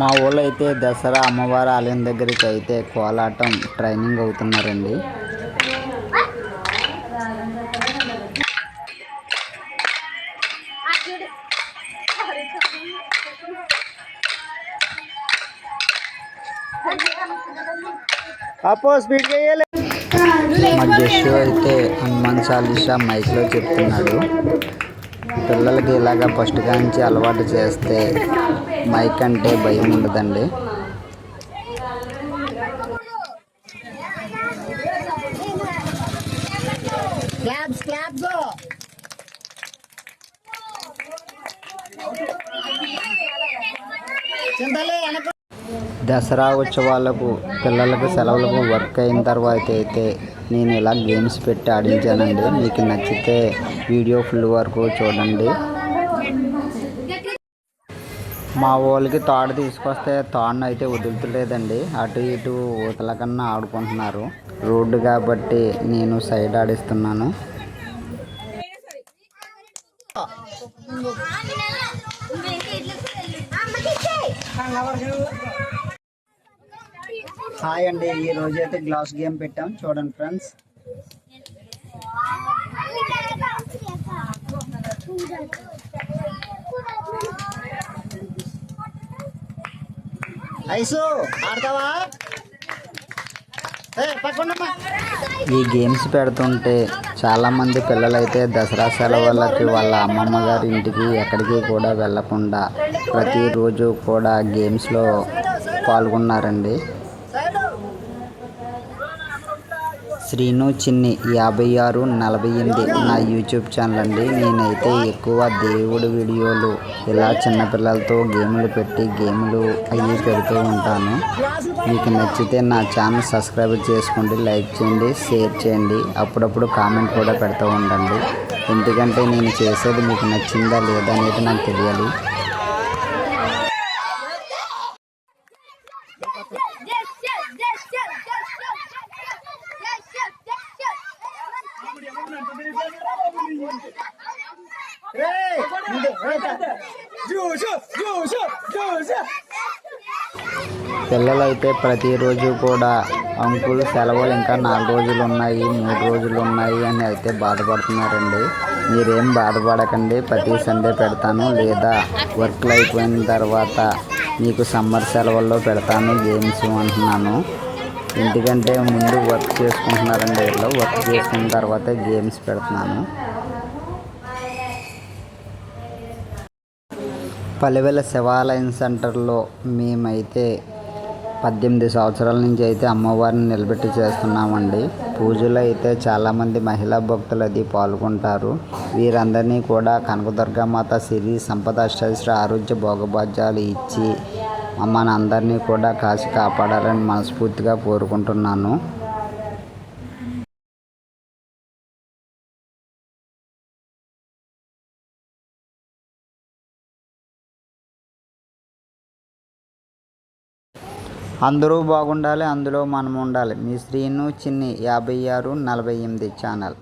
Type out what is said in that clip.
మా ఊళ్ళో అయితే దసరా అమ్మవారి ఆలయం దగ్గరికి అయితే కోలాటం ట్రైనింగ్ అవుతున్నారండి. అపో స్పీడ్ మా జస్సు అయితే హనుమాన్ చాలీసా మైక్లో చెప్తున్నాడు. పిల్లలకి ఇలాగ ఫస్ట్ కాంచి అలవాటు చేస్తే మైక్ అంటే భయం ఉండదండి. దసరా ఉత్సవాలకు పిల్లలకు సెలవులకు వర్క్ అయిన తర్వాత అయితే నేను ఇలా గేమ్స్ పెట్టి ఆడించానండి. మీకు నచ్చితే వీడియో ఫుల్ వరకు చూడండి. మా వాళ్ళకి తాడు తీసుకొస్తే తాడును అయితే వదులుతలేదండి. అటు ఇటు ఊతల కన్నా ఆడుకుంటున్నారు. రోడ్డు కాబట్టి నేను సైడ్ ఆడిస్తున్నాను. హాయ్ అండి ఈ రోజు అయితే గ్లాస్ గేమ్ పెట్టాం. చూడండి ఫ్రెండ్స్. ఐసు ఆడతావా? ఈ గేమ్స్ పెడుతుంటే చాలామంది పిల్లలైతే దసరా సెలవులకి వాళ్ళ అమ్మమ్మ గారి ఇంటికి ఎక్కడికి కూడా వెళ్ళకుండా ప్రతిరోజు కూడా గేమ్స్లో పాల్గొన్నారండి. శ్రీను చిన్ని. యాభై ఆరు నలభై ఎనిమిది నా యూట్యూబ్ ఛానల్ అండి నేనైతే ఎక్కువ దేవుడు వీడియోలు ఇలా చిన్నపిల్లలతో గేములు పెట్టి గేములు అవి పెడుతూ ఉంటాను. మీకు నచ్చితే నా ఛానల్ సబ్స్క్రైబ్ చేసుకోండి లైక్ చేయండి షేర్ చేయండి. అప్పుడప్పుడు కామెంట్ కూడా పెడుతూ ఉండండి. ఎందుకంటే నేను చేసేది మీకు నచ్చిందా లేదా అనేది నాకు తెలియాలి. పిల్లలైతే ప్రతిరోజు కూడా అంకుల్ సెలవులు ఇంకా నాలుగు రోజులు ఉన్నాయి మూడు రోజులు ఉన్నాయి అని అయితే బాధపడుతున్నారండి. మీరేం బాధపడకండి ప్రతి సండే పెడతాను లేదా వర్క్లు అయిపోయిన తర్వాత మీకు సమ్మర్ సెలవుల్లో పెడతాను గేమ్స్ అంటున్నాను. ఎందుకంటే ముందు వర్క్ చేసుకుంటున్నారండి వీళ్ళు వర్క్ చేసుకున్న తర్వాత గేమ్స్ పెడుతున్నాను. పలివెల శివాలయం సెంటర్లో మేమైతే పద్దెనిమిది సంవత్సరాల నుంచి అయితే అమ్మవారిని నిలబెట్టి చేస్తున్నామండి. పూజలు అయితే చాలామంది మహిళా భక్తులు అది పాల్గొంటారు. వీరందరినీ కూడా కనకదుర్గామాత సిరి సంపద అష్టైశ్వర ఆరోగ్య భోగభాజ్యాలు ఇచ్చి మన అందరినీ కూడా కాసి కాపాడాలని మనస్ఫూర్తిగా కోరుకుంటున్నాను. అందరూ బాగుండాలి అందులో మనం ఉండాలి. మీ శ్రీను చిన్ని యాభై ఆరు నలభై ఎనిమిది ఛానల్.